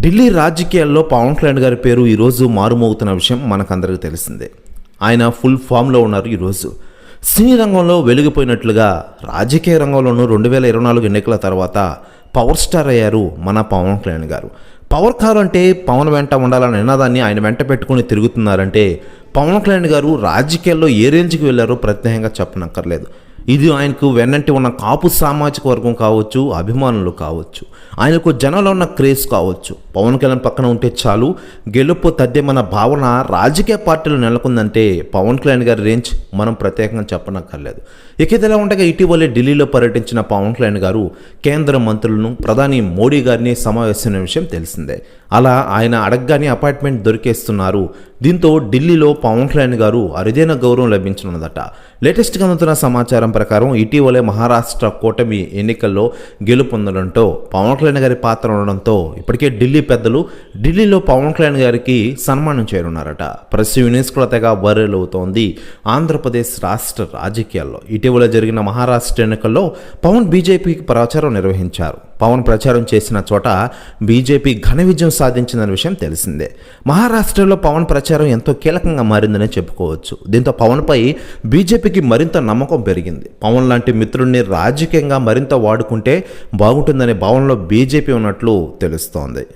ఢిల్లీ రాజకీయాల్లో పవన్ కళ్యాణ్ గారి పేరు ఈరోజు మారుమోగుతున్న విషయం మనకందరికీ తెలిసిందే. ఆయన ఫుల్ ఫామ్లో ఉన్నారు ఈరోజు సినీ రంగంలో వెలిగిపోయినట్లుగా రాజకీయ రంగంలోనూ రెండు వేల ఇరవై నాలుగు ఎన్నికల తర్వాత పవర్ స్టార్ అయ్యారు మన పవన్ కళ్యాణ్ గారు. పవర్ కారు అంటే పవన్ వెంట ఉండాలన్న నినాదాన్ని ఆయన వెంట పెట్టుకుని తిరుగుతున్నారంటే పవన్ కళ్యాణ్ గారు రాజకీయాల్లో ఏ రేంజ్కి వెళ్ళారో ప్రత్యేకంగా చెప్పనక్కర్లేదు. ఇది ఆయనకు వెన్నంటి ఉన్న కాపు సామాజిక వర్గం కావచ్చు అభిమానులు కావచ్చు. ఆయనకు జనంలో ఉన్న క్రేజ్ కావచ్చు. పవన్ కళ్యాణ్ పక్కన ఉంటే చాలు గెలుపు తద్దేమన్న భావన రాజకీయ పార్టీలు నెలకొందంటే పవన్ కళ్యాణ్ గారి రేంజ్ మనం ప్రత్యేకంగా చెప్పనక్కర్లేదు. ఇక ఇదిలా ఉండగా ఇటీవలే ఢిల్లీలో పర్యటించిన పవన్ కళ్యాణ్ గారు కేంద్ర మంత్రులను ప్రధాని మోడీ గారిని సమావేశమైన విషయం తెలిసిందే. అలా ఆయన అడగగానే అపార్ట్మెంట్ దొరికేస్తున్నారు. దీంతో ఢిల్లీలో పవన్ కళ్యాణ్ గారు అరుదైన గౌరవం లభించనున్నదట. లేటెస్ట్గా అందుతున్న సమాచారం ప్రకారం ఇటీవలే మహారాష్ట్ర కూటమి ఎన్నికల్లో గెలుపొందడంతో పవన్ కళ్యాణ్ గారి పాత్ర ఉండడంతో ఇప్పటికే ఢిల్లీ పెద్దలు ఢిల్లీలో పవన్ కళ్యాణ్ గారికి సన్మానం చేయనున్నారట. ప్రెస్ యూనిస్ కూడా తెగ వైరల్ అవుతోంది. ఆంధ్రప్రదేశ్ రాష్ట్ర రాజకీయాల్లో ఇటీవల జరిగిన మహారాష్ట్ర ఎన్నికల్లో పవన్ బీజేపీకి ప్రచారం నిర్వహించారు. పవన్ ప్రచారం చేసిన చోట బీజేపీ ఘన విజయం సాధించిందన్న విషయం తెలిసిందే. మహారాష్ట్రలో పవన్ ప్రచారం ఎంతో కీలకంగా మారిందనే చెప్పుకోవచ్చు. దీంతో పవన్పై బీజేపీకి మరింత నమ్మకం పెరిగింది. పవన్ లాంటి మిత్రుడిని రాజకీయంగా మరింత వాడుకుంటే బాగుంటుందనే భావనలో బీజేపీ ఉన్నట్లు తెలుస్తోంది.